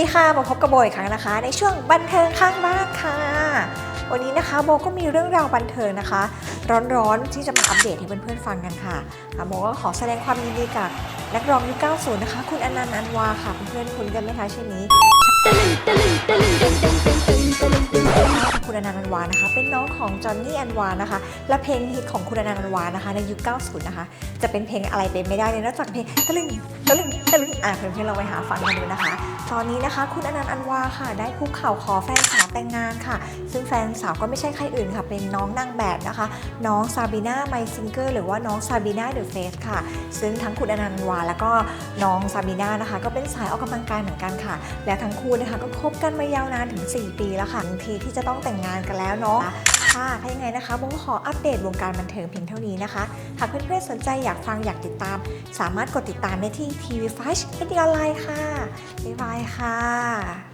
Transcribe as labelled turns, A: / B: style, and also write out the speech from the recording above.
A: ดีค่ะมาพบกับโบอีกครั้งนะคะ ในช่วงบันเทิงข้างบ้านค่ะ วันนี้นะคะโบก็มีเรื่องราวบันเทิงนะคะ ร้อนๆที่จะมาอัปเดตให้เพื่อนๆฟังกันค่ะอะโบก็ขอแสดงความยินดีกับนักร้องยุค90 นะคะ คุณอนันต์อันวาค่ะเพื่อนๆคุณกันไหมคะชื่อนี้ อนันต์อันวานะคะ เป็นน้องของจอห์นนี่อันวานะคะ และเพลงฮิตของคุณอนันต์อันวานะคะ ในยุค 90 นะคะ จะเป็นเพลงอะไรเป็นไม่ได้เลยนอกจากเพลงตะลึงตะลึงตะลึงอะเพื่อนๆเราไปหาฟังกันดูนะคะ ตอนนี้นะคะคุณอนันต์อันวาค่ะ ได้คุกเข่าขอแฟนสาวแต่งงานค่ะ ซึ่งแฟนสาวก็ไม่ใช่ใครอื่นค่ะ เป็นน้องนางแบบนะคะ น้องซาบีนาไมซิงเกอร์หรือว่าน้องซาบีนาเดอะเฟสค่ะ ซึ่งทั้งคุณอนันต์อันวา แล้วก็น้องซาบีนานะคะ ก็เป็นสายออกกำลังกายเหมือนกันค่ะ และทั้งคู่นะคะก็คบกันมายาวนานถึง 4 ปีแล้วค่ะทีที่จะต้องแต่งงานกันแล้วเนาะค่ะถ้ายังไงนะคะบงขออัปเดตวงการบันเทิงเพียงเท่านี้นะคะ หากเพื่อนๆสนใจอยากฟังอยากติดตาม สามารถกดติดตามได้ที่ทีวีฟ้าเอ็ดออนไลน์ค่ะ บ๊ายบายค่ะ